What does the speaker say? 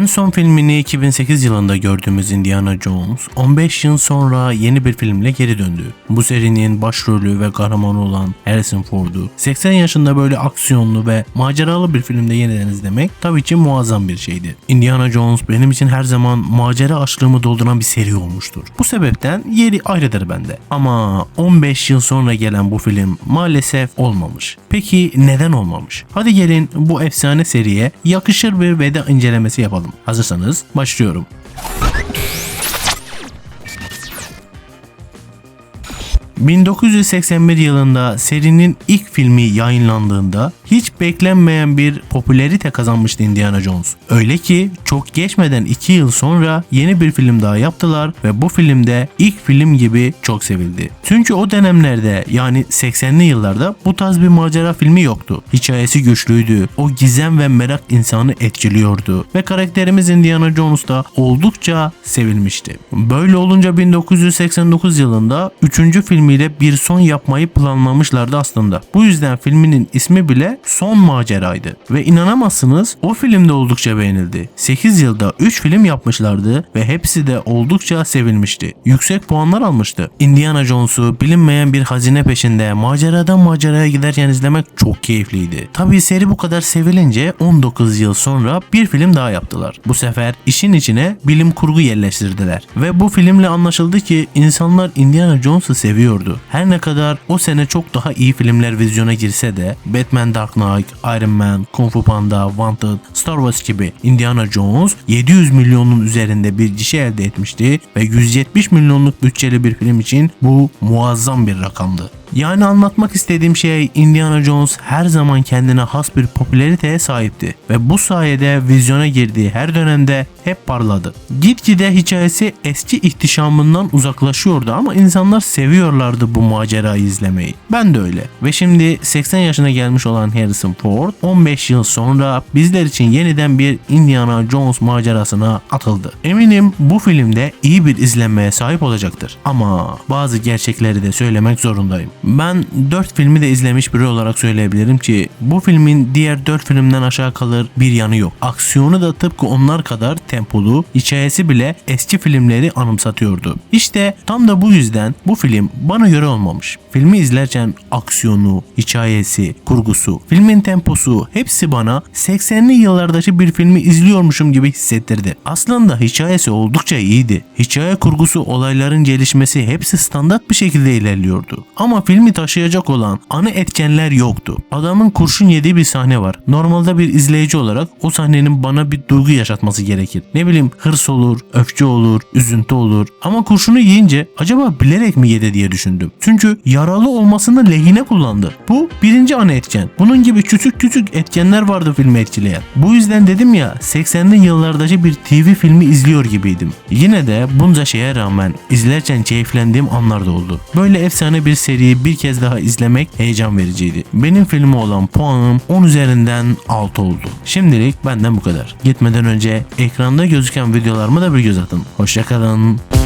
En son filmini 2008 yılında gördüğümüz Indiana Jones 15 yıl sonra yeni bir filmle geri döndü. Bu serinin başrolü ve kahramanı olan Harrison Ford'u 80 yaşında böyle aksiyonlu ve maceralı bir filmde yeniden izlemek tabii ki muazzam bir şeydi. Indiana Jones benim için her zaman macera açlığımı dolduran bir seri olmuştur. Bu sebepten yeri ayrıdır bende. Ama 15 yıl sonra gelen bu film maalesef olmamış. Peki neden olmamış? Hadi gelin bu efsane seriye yakışır bir veda incelemesi yapalım. Hazırsanız başlıyorum. ...1981 yılında serinin ilk filmi yayınlandığında hiç beklenmeyen bir popülerite kazanmıştı Indiana Jones. Öyle ki çok geçmeden 2 yıl sonra yeni bir film daha yaptılar ve bu filmde ilk film gibi çok sevildi. Çünkü o dönemlerde yani 80'li yıllarda bu tarz bir macera filmi yoktu. Hikayesi güçlüydü. O gizem ve merak insanı etkiliyordu. Ve karakterimiz Indiana Jones da oldukça sevilmişti. Böyle olunca 1989 yılında 3. filmiyle bir son yapmayı planlamışlardı aslında. Bu yüzden filminin ismi bile Son Maceraydı. Ve inanamazsınız o filmde oldukça beğenildi. 8 yılda 3 film yapmışlardı ve hepsi de oldukça sevilmişti. Yüksek puanlar almıştı. Indiana Jones'u bilinmeyen bir hazine peşinde maceradan maceraya giderken izlemek çok keyifliydi. Tabii seri bu kadar sevilince 19 yıl sonra bir film daha yaptılar. Bu sefer işin içine bilim kurgu yerleştirdiler. Ve bu filmle anlaşıldı ki insanlar Indiana Jones'u seviyordu. Her ne kadar o sene çok daha iyi filmler vizyona girse de Batman Dark Knight, Iron Man, Kung Fu Panda, Wanted, Star Wars gibi Indiana Jones 700 milyonun üzerinde bir gişe elde etmişti ve 170 milyonluk bütçeli bir film için bu muazzam bir rakamdı. Yani anlatmak istediğim şey Indiana Jones her zaman kendine has bir popülariteye sahipti ve bu sayede vizyona girdiği her dönemde hep parladı. Gitgide hikayesi eski ihtişamından uzaklaşıyordu ama insanlar seviyorlardı bu macerayı izlemeyi. Ben de öyle. Ve şimdi 80 yaşına gelmiş olan Harrison Ford 15 yıl sonra bizler için yeniden bir Indiana Jones macerasına atıldı. Eminim bu filmde iyi bir izlenmeye sahip olacaktır. Ama bazı gerçekleri de söylemek zorundayım. Ben 4 filmi de izlemiş biri olarak söyleyebilirim ki bu filmin diğer 4 filmden aşağı kalır bir yanı yok. Aksiyonu da tıpkı onlar kadar tempolu, hikayesi bile eski filmleri anımsatıyordu. İşte tam da bu yüzden bu film bana göre olmamış. Filmi izlerken aksiyonu, hikayesi, kurgusu, filmin temposu hepsi bana 80'li yıllardaki bir filmi izliyormuşum gibi hissettirdi. Aslında hikayesi oldukça iyiydi. Hikaye kurgusu, olayların gelişmesi hepsi standart bir şekilde ilerliyordu. Ama filmi taşıyacak olan ana etkenler yoktu. Adamın kurşun yediği bir sahne var. Normalde bir izleyici olarak o sahnenin bana bir duygu yaşatması gerekir. Ne bileyim hırs olur, öfke olur, üzüntü olur. Ama kurşunu yiyince acaba bilerek mi yedi diye düşündüm. Çünkü yaralı olmasını lehine kullandı. Bu birinci ana etken. Bunun gibi küçük küçük etkenler vardı filmi etkileyen. Bu yüzden dedim ya 80'li yıllardaki bir TV filmi izliyor gibiydim. Yine de bunca şeye rağmen izlerken keyiflendiğim anlar da oldu. Böyle efsane bir bir kez daha izlemek heyecan vericiydi. Benim filmi olan puanım 10 üzerinden 6 oldu. Şimdilik benden bu kadar. Gitmeden önce ekranda gözüken videolarıma da bir göz atın. Hoşçakalın.